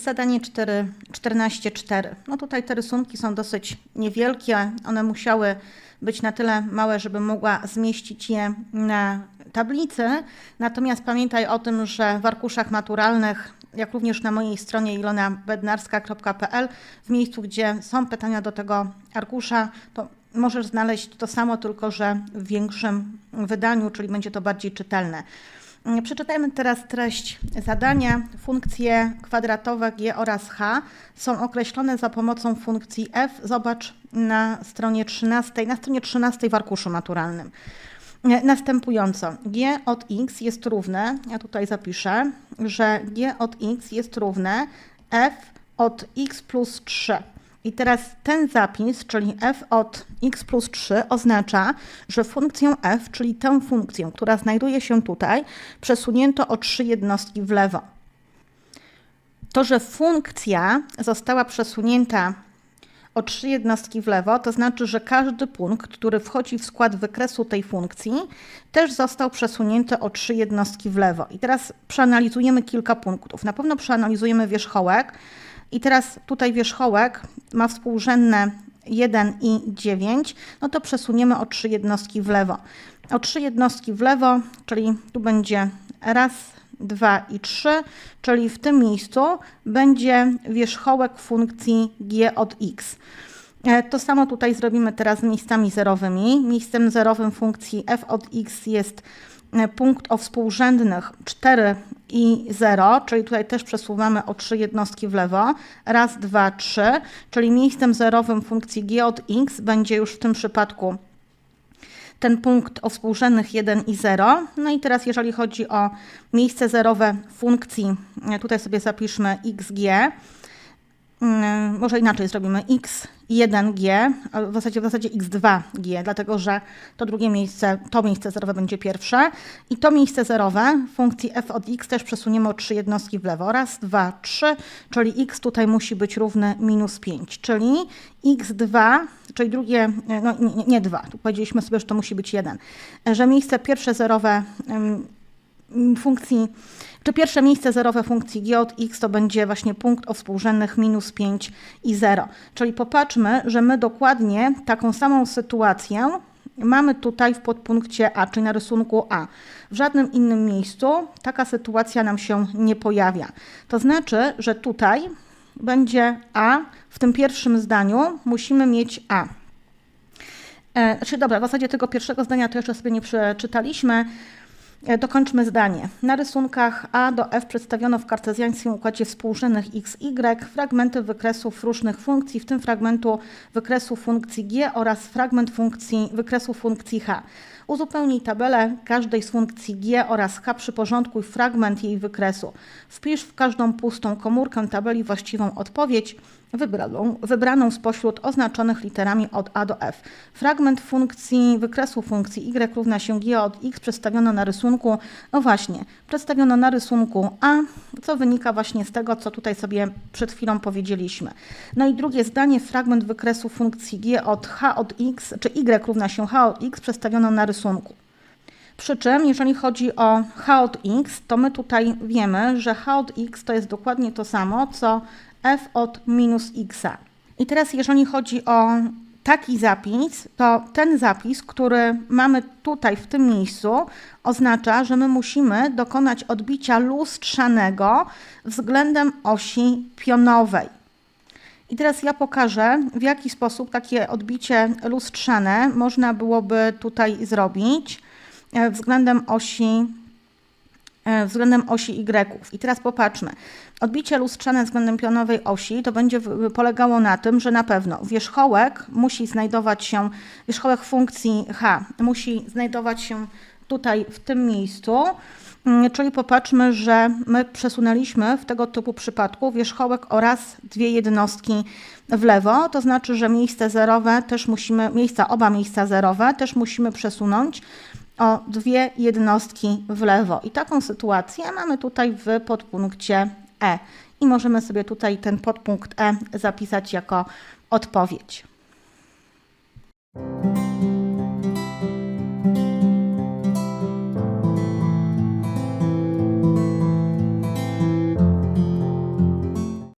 Zadanie 4, 14.4. No tutaj te rysunki są dosyć niewielkie. One musiały być na tyle małe, żeby mogła zmieścić je na tablicy. Natomiast pamiętaj o tym, że w arkuszach maturalnych, jak również na mojej stronie ilonabednarska.pl, w miejscu, gdzie są pytania do tego arkusza, to możesz znaleźć to samo, tylko że w większym wydaniu, czyli będzie to bardziej czytelne. Przeczytajmy teraz treść zadania. Funkcje kwadratowe g oraz h są określone za pomocą funkcji f. Zobacz na stronie 13, na stronie 13 w arkuszu naturalnym. Następująco g od x jest równe, ja tutaj zapiszę, że g od x jest równe f od x plus 3. I teraz ten zapis, czyli f od x plus 3 oznacza, że funkcję f, czyli tę funkcję, która znajduje się tutaj, przesunięto o 3 jednostki w lewo. To, że funkcja została przesunięta o 3 jednostki w lewo, to znaczy, że każdy punkt, który wchodzi w skład wykresu tej funkcji, też został przesunięty o 3 jednostki w lewo. I teraz przeanalizujemy kilka punktów. Na pewno przeanalizujemy wierzchołek, i teraz tutaj wierzchołek ma współrzędne 1 i 9, no to przesuniemy o 3 jednostki w lewo. O 3 jednostki w lewo, czyli tu będzie raz, 2 i 3, czyli w tym miejscu będzie wierzchołek funkcji g od x. E, to samo tutaj zrobimy teraz z miejscami zerowymi. Miejscem zerowym funkcji f od x jest e, punkt o współrzędnych 4 i 0, czyli tutaj też przesuwamy o 3 jednostki w lewo. Raz, dwa, trzy, czyli miejscem zerowym funkcji g od x będzie już w tym przypadku ten punkt o współrzędnych 1 i 0. No i teraz jeżeli chodzi o miejsce zerowe funkcji, tutaj sobie zapiszmy xg, może inaczej zrobimy. X1g, w zasadzie, w zasadzie x2g, dlatego że to drugie miejsce, to miejsce zerowe będzie pierwsze. I to miejsce zerowe funkcji f od x też przesuniemy o 3 jednostki w lewo. Raz, dwa, trzy, czyli x tutaj musi być równy minus 5, czyli x2, czyli drugie, no nie, nie 2, tu powiedzieliśmy sobie, że to musi być 1, że miejsce pierwsze zerowe funkcji czy pierwsze miejsce zerowe funkcji g od x to będzie właśnie punkt o współrzędnych minus 5 i 0. Czyli popatrzmy, że my dokładnie taką samą sytuację mamy tutaj w podpunkcie A, czyli na rysunku A. W żadnym innym miejscu taka sytuacja nam się nie pojawia. To znaczy, że tutaj będzie A, w tym pierwszym zdaniu musimy mieć A. E, znaczy, dobra, w zasadzie tego pierwszego zdania to jeszcze sobie nie przeczytaliśmy. E, dokończmy zdanie. Na rysunkach A do F przedstawiono w kartezjańskim układzie współrzędnych x, y fragmenty wykresów różnych funkcji, w tym fragmentu wykresu funkcji g oraz fragment funkcji, wykresu funkcji h. Uzupełnij tabelę każdej z funkcji g oraz h, przyporządkuj fragment jej wykresu. Wpisz w każdą pustą komórkę tabeli właściwą odpowiedź wybraną, wybraną spośród oznaczonych literami od A do F. Fragment funkcji, wykresu funkcji y równa się g od x przedstawiono na rysunku, no właśnie, przedstawiono na rysunku A, co wynika właśnie z tego, co tutaj sobie przed chwilą powiedzieliśmy. No i drugie zdanie, fragment wykresu funkcji g od h od x, czy y równa się h od x przedstawiono na rysunku. Przy czym, jeżeli chodzi o h od x, to my tutaj wiemy, że h od x to jest dokładnie to samo, co f od minus x. I teraz jeżeli chodzi o taki zapis, to ten zapis, który mamy tutaj w tym miejscu, oznacza, że my musimy dokonać odbicia lustrzanego względem osi pionowej. I teraz ja pokażę, w jaki sposób takie odbicie lustrzane można byłoby tutaj zrobić względem osi E, względem osi Y. I teraz popatrzmy. Odbicie lustrzane względem pionowej osi to będzie polegało na tym, że na pewno wierzchołek musi znajdować się, wierzchołek funkcji h musi znajdować się tutaj w tym miejscu, mm, czyli popatrzmy, że my przesunęliśmy w tego typu przypadku wierzchołek oraz dwie jednostki w lewo, to znaczy, że miejsce zerowe też musimy, miejsca, oba miejsca zerowe też musimy przesunąć o dwie jednostki w lewo. I taką sytuację mamy tutaj w podpunkcie E. I możemy sobie tutaj ten podpunkt E zapisać jako odpowiedź.